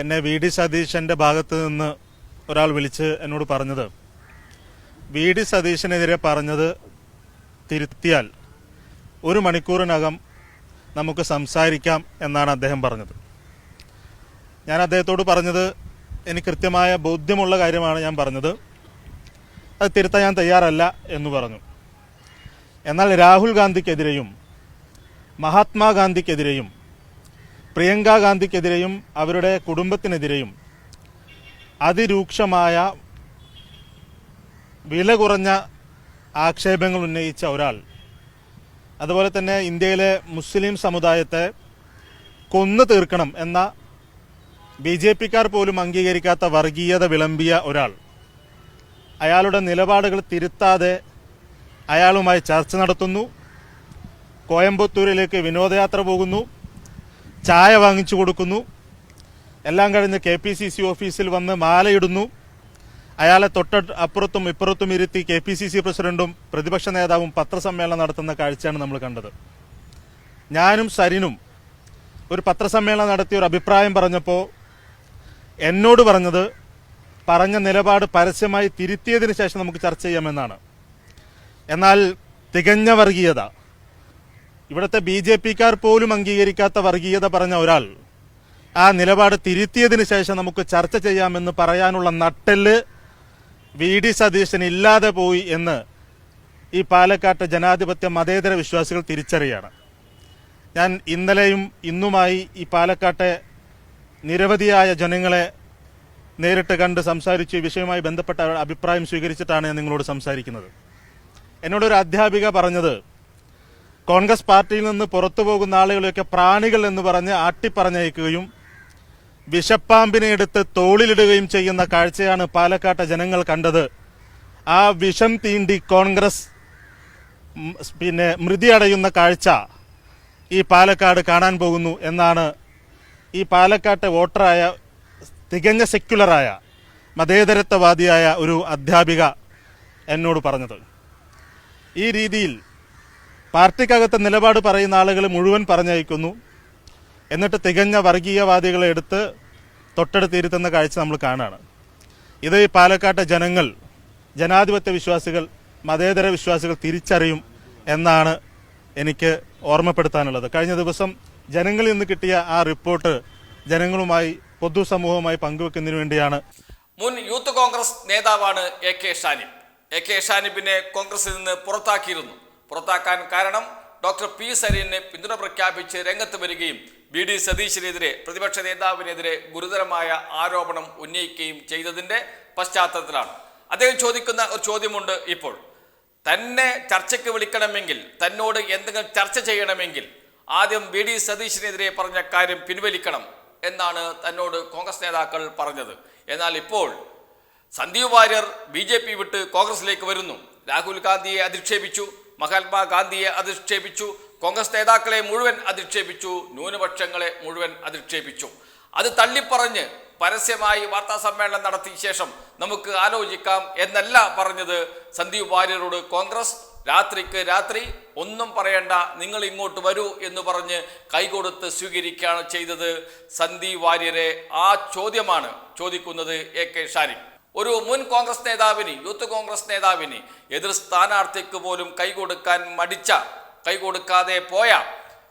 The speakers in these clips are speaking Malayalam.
എന്നെ വി ഡി സതീശന്റെ ഭാഗത്ത് നിന്ന് ഒരാൾ വിളിച്ച് എന്നോട് പറഞ്ഞത് വി ഡി സതീശനെതിരെ പറഞ്ഞത് തിരുത്തിയാൽ ഒരു മണിക്കൂറിനകം നമുക്ക് സംസാരിക്കാം എന്നാണ് അദ്ദേഹം പറഞ്ഞത്. ഞാൻ അദ്ദേഹത്തോട് പറഞ്ഞത് എനിക്ക് കൃത്യമായ ബോധ്യമുള്ള കാര്യമാണ് ഞാൻ പറഞ്ഞത്. അത് തിരുത്താൻ ഞാൻ തയ്യാറല്ല എന്ന് പറഞ്ഞു. എന്നാൽ രാഹുൽ ഗാന്ധിക്കെതിരെയും മഹാത്മാഗാന്ധിക്കെതിരെയും പ്രിയങ്ക ഗാന്ധിക്കെതിരെയും അവരുടെ കുടുംബത്തിനെതിരെയും അതിരൂക്ഷമായ വില കുറഞ്ഞ ആക്ഷേപങ്ങൾ ഉന്നയിച്ച ഒരാൾ. അതുപോലെ തന്നെ ഇന്ത്യയിലെ മുസ്ലിം സമുദായത്തെ കൊന്നു തീർക്കണം എന്ന ബി ജെ പിക്കാർ പോലും അംഗീകരിക്കാത്ത വർഗീയത വിളമ്പിയ ഒരാൾ. അയാളുടെ നിലപാടുകൾ തിരുത്താതെ അയാളുമായി ചർച്ച നടത്തുന്നു. കോയമ്പത്തൂരിലേക്ക് വിനോദയാത്ര പോകുന്നു. ചായ വാങ്ങിച്ചു കൊടുക്കുന്നു. എല്ലാം കഴിഞ്ഞ് കെ പി സി സി ഓഫീസിൽ വന്ന് മാലയിടുന്നു. അയാളെ തൊട്ട അപ്പുറത്തും ഇപ്പുറത്തും ഇരുത്തി കെ പി സി സി പ്രസിഡന്റും പ്രതിപക്ഷ നേതാവും പത്രസമ്മേളനം നടത്തുന്ന കാഴ്ചയാണ് നമ്മൾ കണ്ടത്. ഞാനും സരിനും ഒരു പത്രസമ്മേളനം നടത്തി ഒരു അഭിപ്രായം പറഞ്ഞപ്പോൾ എന്നോട് പറഞ്ഞത് പറഞ്ഞ നിലപാട് പരസ്യമായി തിരുത്തിയതിനു ശേഷം നമുക്ക് ചർച്ച ചെയ്യാമെന്നാണ്. എന്നാൽ തികഞ്ഞ വർഗീയത ഇവിടുത്തെ ബി ജെ പിക്കാർ പോലും അംഗീകരിക്കാത്ത വർഗീയത പറഞ്ഞ ഒരാൾ ആ നിലപാട് തിരുത്തിയതിനു ശേഷം നമുക്ക് ചർച്ച ചെയ്യാമെന്ന് പറയാനുള്ള നട്ടെല്ല് വി ഡി സതീശൻ ഇല്ലാതെ പോയി എന്ന് ഈ പാലക്കാട്ട് ജനാധിപത്യ മതേതര വിശ്വാസികൾ തിരിച്ചറിയാണ്. ഞാൻ ഇന്നലെയും ഇന്നുമായി ഈ പാലക്കാട്ടെ നിരവധിയായ ജനങ്ങളെ നേരിട്ട് കണ്ട് സംസാരിച്ച്. ഈ വിഷയവുമായി ബന്ധപ്പെട്ട അഭിപ്രായം സ്വീകരിച്ചിട്ടാണ് ഞാൻ നിങ്ങളോട് സംസാരിക്കുന്നത്. എന്നോടൊരു അധ്യാപിക പറഞ്ഞത് കോൺഗ്രസ് പാർട്ടിയിൽ നിന്ന് പുറത്തു പോകുന്ന ആളുകളെയൊക്കെ പ്രാണികൾ എന്ന് പറഞ്ഞ് ആട്ടിപ്പറഞ്ഞയക്കുകയും വിഷപ്പാമ്പിനെ എടുത്ത് തോളിലിടുകയും ചെയ്യുന്ന കാഴ്ചയാണ് പാലക്കാട്ടെ ജനങ്ങൾ കണ്ടത്. ആ വിഷം തീണ്ടി കോൺഗ്രസ് പിന്നെ മൃതി അടയുന്ന കാഴ്ച ഈ പാലക്കാട് കാണാൻ പോകുന്നു എന്നാണ് ഈ പാലക്കാട്ടെ വോട്ടറായ തികഞ്ഞ സെക്യുലറായ മതേതരത്വവാദിയായ ഒരു അധ്യാപിക എന്നോട് പറഞ്ഞത്. ഈ രീതിയിൽ പാർട്ടിക്കകത്ത് നിലപാട് പറയുന്ന ആളുകൾ മുഴുവൻ പറഞ്ഞയക്കുന്നു. എന്നിട്ട് തികഞ്ഞ വർഗീയവാദികളെ എടുത്ത് തൊട്ടടുത്തിരുത്തുന്ന കാഴ്ച നമ്മൾ കാണുകയാണ് ഇത് ഈ പാലക്കാട്ടെ ജനങ്ങൾ ജനാധിപത്യ വിശ്വാസികൾ മതേതര വിശ്വാസികൾ തിരിച്ചറിയും എന്നാണ് എനിക്ക് ഓർമ്മപ്പെടുത്താനുള്ളത്. കഴിഞ്ഞ ദിവസം ജനങ്ങളിൽ നിന്ന് കിട്ടിയ ആ റിപ്പോർട്ട് ജനങ്ങളുമായി പൊതുസമൂഹവുമായി പങ്കുവെക്കുന്നതിന് വേണ്ടിയാണ്. മുൻ യൂത്ത് കോൺഗ്രസ് നേതാവാണ് A K Shanib A K ഷാനിബിനെ കോൺഗ്രസിൽ നിന്ന് പുറത്താക്കിയിരുന്നു. പുറത്താക്കാൻ കാരണം ഡോക്ടർ പി സരീനെ പിന്തുണ പ്രഖ്യാപിച്ച് രംഗത്ത് വരികയും ബി ഡി സതീശിനെതിരെ പ്രതിപക്ഷ നേതാവിനെതിരെ ഗുരുതരമായ ആരോപണം ഉന്നയിക്കുകയും ചെയ്തതിന്റെ പശ്ചാത്തലത്തിലാണ്. അദ്ദേഹം ചോദിക്കുന്ന ഒരു ചോദ്യമുണ്ട് ഇപ്പോൾ. തന്നെ ചർച്ചയ്ക്ക് വിളിക്കണമെങ്കിൽ തന്നോട് എന്തെങ്കിലും ചർച്ച ചെയ്യണമെങ്കിൽ ആദ്യം ബി ഡി സതീശിനെതിരെ പറഞ്ഞ കാര്യം പിൻവലിക്കണം എന്നാണ് തന്നോട് കോൺഗ്രസ് നേതാക്കൾ പറഞ്ഞത്. എന്നാൽ ഇപ്പോൾ സന്ദീപ് വാര്യർ ബി വിട്ട് കോൺഗ്രസിലേക്ക് വരുന്നു. രാഹുൽ ഗാന്ധിയെ അധിക്ഷേപിച്ചു. മഹാത്മാഗാന്ധിയെ അധിക്ഷേപിച്ചു. കോൺഗ്രസ് നേതാക്കളെ മുഴുവൻ അധിക്ഷേപിച്ചു. ന്യൂനപക്ഷങ്ങളെ മുഴുവൻ അധിക്ഷേപിച്ചു. അത് തള്ളിപ്പറഞ്ഞ് പരസ്യമായി വാർത്താ സമ്മേളനം നടത്തിയ ശേഷം നമുക്ക് ആലോചിക്കാം എന്നല്ല പറഞ്ഞത് സന്ദീപ് വാര്യരോട് കോൺഗ്രസ്. രാത്രിക്ക് രാത്രി ഒന്നും പറയണ്ട നിങ്ങൾ ഇങ്ങോട്ട് വരൂ എന്ന് പറഞ്ഞ് കൈകൊടുത്ത് സ്വീകരിക്കുകയാണ് ചെയ്തത് സന്ദീപ് വാര്യരെ. ആ ചോദ്യമാണ് ചോദിക്കുന്നത് എ കെ ഷാരിഖ് ഒരു മുൻ കോൺഗ്രസ് നേതാവിന് യൂത്ത് കോൺഗ്രസ് നേതാവിന് എതിർ സ്ഥാനാർത്ഥിക്ക് പോലും കൈകൊടുക്കാൻ മടിച്ച കൈകൊടുക്കാതെ പോയ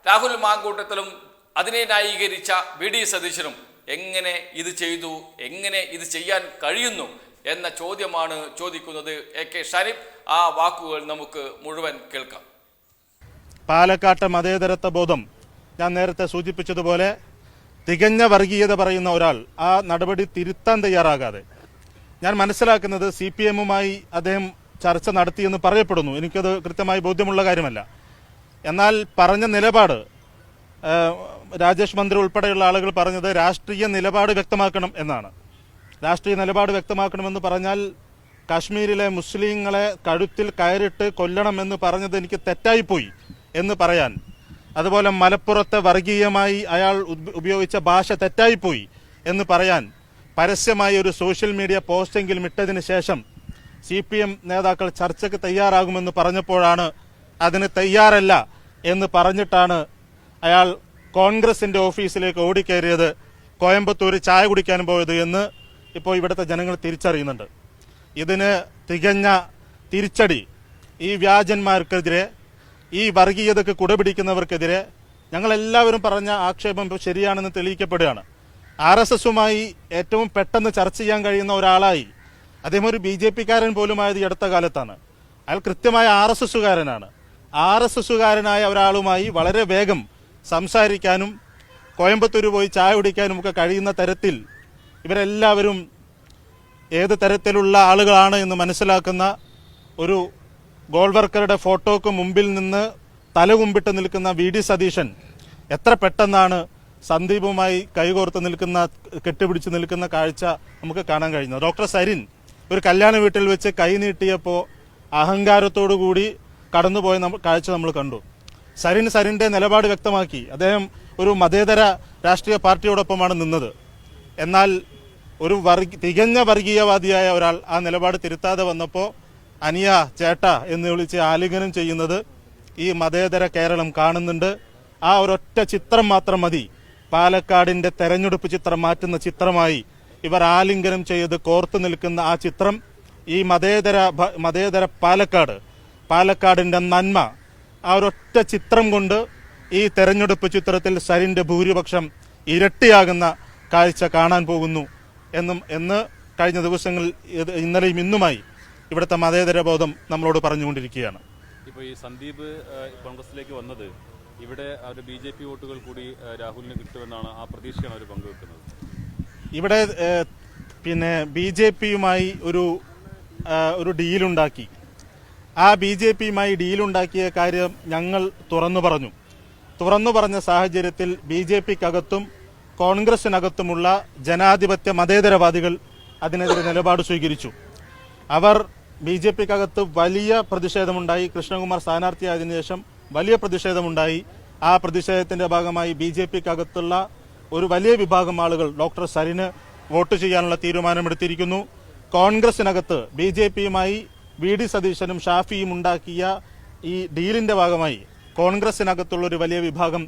രാഹുൽ മാങ്കൂട്ടത്തിലും അതിനെ ന്യായീകരിച്ച വി. ഡി. സതീശനും എങ്ങനെ ഇത് ചെയ്തു എങ്ങനെ ഇത് ചെയ്യാൻ കഴിയുന്നു എന്ന ചോദ്യമാണ് ചോദിക്കുന്നത് എ. കെ. ഷരീഫ് ആ വാക്കുകൾ നമുക്ക് മുഴുവൻ കേൾക്കാം. പാലക്കാട്ടെ മതേതരത്വ ബോധം ഞാൻ നേരത്തെ സൂചിപ്പിച്ചതുപോലെ തികഞ്ഞ വർഗീയത പറയുന്ന ഒരാൾ ആ നടപടി തിരുത്താൻ തയ്യാറാകാതെ ഞാൻ മനസ്സിലാക്കുന്നത് സി പി എമ്മുമായി അദ്ദേഹം ചർച്ച നടത്തിയെന്ന് പറയപ്പെടുന്നു. എനിക്കത് കൃത്യമായി ബോധ്യമുള്ള കാര്യമല്ല. എന്നാൽ പറഞ്ഞ നിലപാട് രാജേഷ് മന്ത്രി ഉൾപ്പെടെയുള്ള ആളുകൾ പറഞ്ഞത് രാഷ്ട്രീയ നിലപാട് വ്യക്തമാക്കണം എന്നാണ്. രാഷ്ട്രീയ നിലപാട് വ്യക്തമാക്കണമെന്ന് പറഞ്ഞാൽ കാശ്മീരിലെ മുസ്ലിങ്ങളെ കഴുത്തിൽ കയറിട്ട് കൊല്ലണമെന്ന് പറഞ്ഞത് എനിക്ക് തെറ്റായിപ്പോയി എന്ന് പറയാൻ. അതുപോലെ മലപ്പുറത്തെ വർഗീയമായി അയാൾ ഉപയോഗിച്ച ഭാഷ തെറ്റായിപ്പോയി എന്ന് പറയാൻ പരസ്യമായി ഒരു സോഷ്യൽ മീഡിയ പോസ്റ്റെങ്കിലും ഇട്ടതിന് ശേഷം സി പി എം നേതാക്കൾ ചർച്ചയ്ക്ക് തയ്യാറാകുമെന്ന് പറഞ്ഞപ്പോഴാണ് അതിന് തയ്യാറല്ല എന്ന് പറഞ്ഞിട്ടാണ് അയാൾ കോൺഗ്രസിന്റെ ഓഫീസിലേക്ക് ഓടിക്കയറിയത് കോയമ്പത്തൂർ ചായ കുടിക്കാൻ പോയത് എന്ന് ഇപ്പോൾ ഇവിടുത്തെ ജനങ്ങൾ തിരിച്ചറിയുന്നുണ്ട്. ഇതിന് തികഞ്ഞ തിരിച്ചടി ഈ വ്യാജന്മാർക്കെതിരെ ഈ വർഗീയതക്ക് കുടപിടിക്കുന്നവർക്കെതിരെ ഞങ്ങളെല്ലാവരും പറഞ്ഞ ആക്ഷേപം ഇപ്പോൾ ശരിയാണെന്ന് തെളിയിക്കപ്പെടുകയാണ്. ആർ എസ് എസുമായി ഏറ്റവും പെട്ടെന്ന് ചർച്ച ചെയ്യാൻ കഴിയുന്ന ഒരാളായി അദ്ദേഹം ഒരു ബി ജെ പിക്കാരൻ പോലുമായത് ഈ അടുത്ത കാലത്താണ്. അയാൾ കൃത്യമായ ആർ എസ് എസുകാരനാണ്. ആർ എസ് എസുകാരനായ ഒരാളുമായി വളരെ വേഗം സംസാരിക്കാനും കോയമ്പത്തൂർ പോയി ചായ കുടിക്കാനും ഒക്കെ കഴിയുന്ന തരത്തിൽ ഇവരെല്ലാവരും ഏത് തരത്തിലുള്ള ആളുകളാണ് എന്ന് മനസ്സിലാക്കുന്ന ഒരു ഗോൾ വർക്കറുടെ ഫോട്ടോക്ക് മുമ്പിൽ നിന്ന് തലകുമ്പിട്ട് നിൽക്കുന്ന വി ഡി സതീശൻ എത്ര പെട്ടെന്നാണ് സന്ദീപുമായി കൈകോർത്ത് നിൽക്കുന്ന കെട്ടിപിടിച്ച് നിൽക്കുന്ന കാഴ്ച നമുക്ക് കാണാൻ കഴിഞ്ഞു. ഡോക്ടർ സരിൻ ഒരു കല്യാണ വീട്ടിൽ വെച്ച് കൈ നീട്ടിയപ്പോൾ അഹങ്കാരത്തോടു കൂടി കടന്നുപോയ കാഴ്ച നമ്മൾ കണ്ടു. സരിൻ സരിന്റെ നിലപാട് വ്യക്തമാക്കി. അദ്ദേഹം ഒരു മതേതര രാഷ്ട്രീയ പാർട്ടിയോടൊപ്പമാണ് നിന്നത്. എന്നാൽ ഒരു വർഗ തികഞ്ഞ വർഗീയവാദിയായ ഒരാൾ ആ നിലപാട് തിരുത്താതെ വന്നപ്പോൾ അനിയ ചേട്ട എന്ന് വിളിച്ച് ആലിംഗനം ചെയ്യുന്നത് ഈ മതേതര കേരളം കാണുന്നുണ്ട്. ആ ഒരൊറ്റ ചിത്രം മാത്രം മതി. പാലക്കാടിന്റെ തെരഞ്ഞെടുപ്പ് ചിത്രം മാറ്റുന്ന ചിത്രമായി ഇവർ ആലിംഗനം ചെയ്ത് കോർത്തു നിൽക്കുന്ന ആ ചിത്രം ഈ മതേതര മതേതര പാലക്കാട് പാലക്കാടിന്റെ നന്മ. ആ ഒരൊറ്റ ചിത്രം കൊണ്ട് ഈ തെരഞ്ഞെടുപ്പ് ചിത്രത്തിൽ സരിന്റെ ഭൂരിപക്ഷം ഇരട്ടിയാകുന്ന കാഴ്ച കാണാൻ പോകുന്നു എന്നും എന്ന് കഴിഞ്ഞ ദിവസങ്ങളിൽ ഇന്നലെയും ഇന്നുമായി ഇവിടുത്തെ മതേതര ബോധം നമ്മളോട് പറഞ്ഞുകൊണ്ടിരിക്കുകയാണ്. ഇപ്പോൾ ഈ സന്ദീപ് കോൺഗ്രസിലേക്ക് വന്നത് ഇവിടെ ഒരു ബി ജെ പി വോട്ടുകൾ കൂടി രാഹുലിന് കിട്ടുമെന്നാണ് ആ പ്രതീക്ഷയാണ് അവർ പങ്കുവെക്കുന്നത്. ഇവിടെ പിന്നെ ബി ജെ പിയുമായി ഒരു ഒരു ഡീലുണ്ടാക്കി. ആ ബി ജെ പിയുമായി ഡീലുണ്ടാക്കിയ കാര്യം ഞങ്ങൾ തുറന്നു പറഞ്ഞു. തുറന്നു പറഞ്ഞ സാഹചര്യത്തിൽ ബി ജെ പിക്കകത്തും കോൺഗ്രസിനകത്തുമുള്ള ജനാധിപത്യ മതേതരവാദികൾ അതിനെതിരെ നിലപാട് സ്വീകരിച്ചു. അവർ ബി ജെ പിക്കകത്ത് വലിയ പ്രതിഷേധമുണ്ടായി. കൃഷ്ണകുമാർ സ്ഥാനാർത്ഥിയായതിനു ശേഷം വലിയ പ്രതിഷേധമുണ്ടായി. ആ പ്രതിഷേധത്തിന്റെ ഭാഗമായി ബി ജെ പിക്കകത്തുള്ള ഒരു വലിയ വിഭാഗം ആളുകൾ ഡോക്ടർ സരിന് വോട്ട് ചെയ്യാനുള്ള തീരുമാനമെടുത്തിരിക്കുന്നു. കോൺഗ്രസിനകത്ത് ബി ജെ പിയുമായി വി ഡി സതീശനും ഷാഫിയും ഉണ്ടാക്കിയ ഈ ഡീലിന്റെ ഭാഗമായി കോൺഗ്രസിനകത്തുള്ള ഒരു വലിയ വിഭാഗം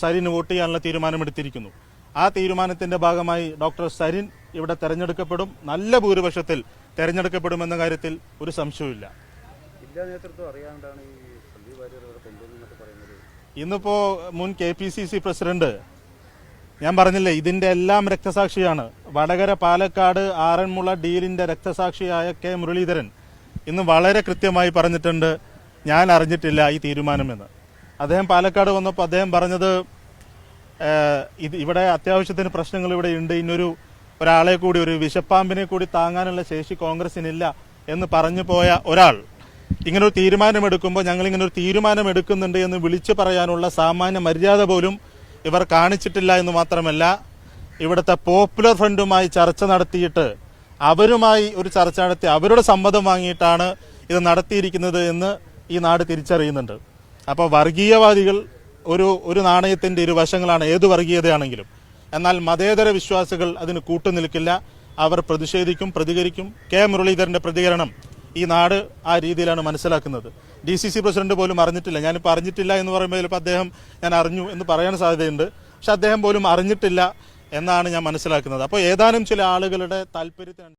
സരിന് വോട്ട് ചെയ്യാനുള്ള തീരുമാനമെടുത്തിരിക്കുന്നു. ആ തീരുമാനത്തിന്റെ ഭാഗമായി ഡോക്ടർ സരിൻ ഇവിടെ തെരഞ്ഞെടുക്കപ്പെടും. നല്ല ഭൂരിപക്ഷത്തിൽ തെരഞ്ഞെടുക്കപ്പെടുമെന്ന കാര്യത്തിൽ ഒരു സംശയവുമില്ല. ജില്ലാ നേതൃത്വം അറിയാണ്ടാണ് ഈ ഇന്നിപ്പോ മുൻ K P C C president ഞാൻ പറഞ്ഞില്ലേ ഇതിന്റെ എല്ലാം രക്തസാക്ഷിയാണ്. വടകര പാലക്കാട് ആറന്മുള ഡീലിന്റെ രക്തസാക്ഷിയായ കെ മുരളീധരൻ ഇന്ന് വളരെ കൃത്യമായി പറഞ്ഞിട്ടുണ്ട് ഞാൻ അറിഞ്ഞിട്ടില്ല ഈ തീരുമാനമെന്ന്. അദ്ദേഹം പാലക്കാട് വന്നപ്പോൾ അദ്ദേഹം പറഞ്ഞത് ഇത് ഇവിടെ അത്യാവശ്യത്തിന് പ്രശ്നങ്ങൾ ഇവിടെ ഉണ്ട് ഇന്നൊരു ഒരാളെ കൂടി ഒരു വിഷപ്പാമ്പിനെ കൂടി താങ്ങാനുള്ള ശേഷി കോൺഗ്രസിനില്ല എന്ന് പറഞ്ഞു പോയ ഒരാൾ. ഇങ്ങനെ ഒരു തീരുമാനമെടുക്കുമ്പോൾ ഞങ്ങൾ ഇങ്ങനെ ഒരു തീരുമാനം എടുക്കുന്നുണ്ട് എന്ന് വിളിച്ചു പറയാനുള്ള സാമാന്യ മര്യാദ പോലും ഇവർ കാണിച്ചിട്ടില്ല എന്ന് മാത്രമല്ല ഇവിടുത്തെ പോപ്പുലർ ഫ്രണ്ടുമായി ചർച്ച നടത്തിയിട്ട് അവരുമായി ഒരു ചർച്ച നടത്തി അവരുടെ സമ്മതം വാങ്ങിയിട്ടാണ് ഇത് നടത്തിയിരിക്കുന്നത് എന്ന് ഈ നാട് തിരിച്ചറിയുന്നുണ്ട്. അപ്പോൾ വർഗീയവാദികൾ ഒരു ഒരു നാണയത്തിന്റെ ഇരുവശങ്ങളാണ് ഏത് വർഗീയതയാണെങ്കിലും. എന്നാൽ മതേതര വിശ്വാസികൾ അതിന് കൂട്ടുനിൽക്കില്ല. അവർ പ്രതിഷേധിക്കും പ്രതികരിക്കും. കെ മുരളീധരന്റെ പ്രതികരണം ഈ നാട് ആ രീതിയിലാണ് മനസ്സിലാക്കുന്നത്. ഡി സി സി പ്രസിഡന്റ് പോലും അറിഞ്ഞിട്ടില്ല. ഞാൻ അറിഞ്ഞിട്ടില്ല എന്ന് പറയുമ്പോൾ ചിലപ്പോൾ അദ്ദേഹം ഞാൻ അറിഞ്ഞു എന്ന് പറയാൻ സാധ്യതയുണ്ട്. പക്ഷെ അദ്ദേഹം പോലും അറിഞ്ഞിട്ടില്ല എന്നാണ് ഞാൻ മനസ്സിലാക്കുന്നത്. അപ്പോൾ ഏതാനും ചില ആളുകളുടെ താല്പര്യത്തിന്